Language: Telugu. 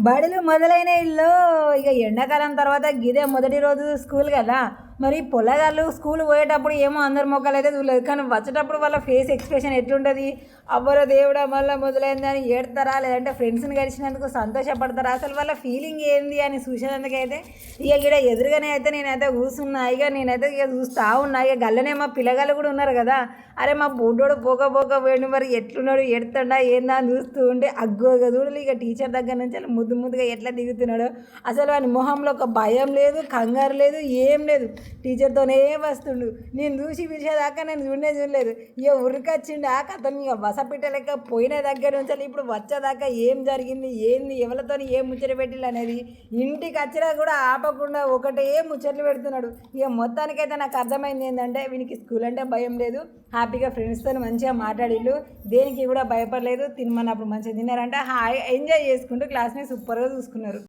బడులు మొదలైన ఇల్లు ఇక ఎండాకాలం తర్వాత గిదే మొదటి రోజు స్కూల్ కదా. మరి పొలగాళ్ళు స్కూల్ పోయేటప్పుడు ఏమో అందరి మొక్కలు అయితే చూడలేదు. కానీ వచ్చేటప్పుడు వాళ్ళ ఫేస్ ఎక్స్ప్రెషన్ ఎట్లుంటుంది? అవ్వరో దేవుడా మళ్ళీ మొదలైందని ఏడతారా? లేదంటే ఫ్రెండ్స్ని కలిసినందుకు సంతోషపడతారా? అసలు వాళ్ళ ఫీలింగ్ ఏంది అని చూసేందుకైతే ఇక ఇక్కడ ఎదురుగానే అయితే నేనైతే కూర్చున్నా. ఇక నేనైతే ఇక చూస్తూ ఉన్నా. ఇక గల్లనే మా పిల్లగాళ్ళు కూడా ఉన్నారు కదా. అరే మా బోడ్డోడు పోక పోక పోయిండు. మరి ఎట్లున్నాడు? ఎడతండా ఏందా? అని చూస్తూ ఉంటే అగ్గోగా చూడలు ఇక టీచర్ దగ్గర నుంచి అలా ముద్దు ముద్దుగా ఎట్లా దిగుతున్నాడు. అసలు వాని మొహంలో ఒక భయం లేదు కంగారు లేదు ఏం లేదు. టీచర్తోనే వస్తుండు. నేను చూసి పిలిచేదాకా నేను చూడనే చూడలేదు. ఇక ఉరికొచ్చిండు ఆ కథను ఇక వసపిట్ట లెక్క పోయిన దగ్గర నుంచి ఇప్పుడు వచ్చేదాకా ఏం జరిగింది ఏంది ఎవరితో ఏం ముచ్చట పెట్టిల్లు అనేది ఇంటికి వచ్చినా కూడా ఆపకుండా ఒకటే ముచ్చట్లు పెడుతున్నాడు. ఇక మొత్తానికైతే నాకు అర్థమైంది ఏంటంటే వీనికి స్కూల్ అంటే భయం లేదు. హ్యాపీగా ఫ్రెండ్స్తో మంచిగా మాట్లాడిళ్ళు దేనికి కూడా భయపడలేదు. తినమన్నప్పుడు మంచిగా తిన్నారంటే. హాయ్ ఎంజాయ్ చేసుకుంటూ క్లాస్ని సూపర్గా చూసుకున్నారు.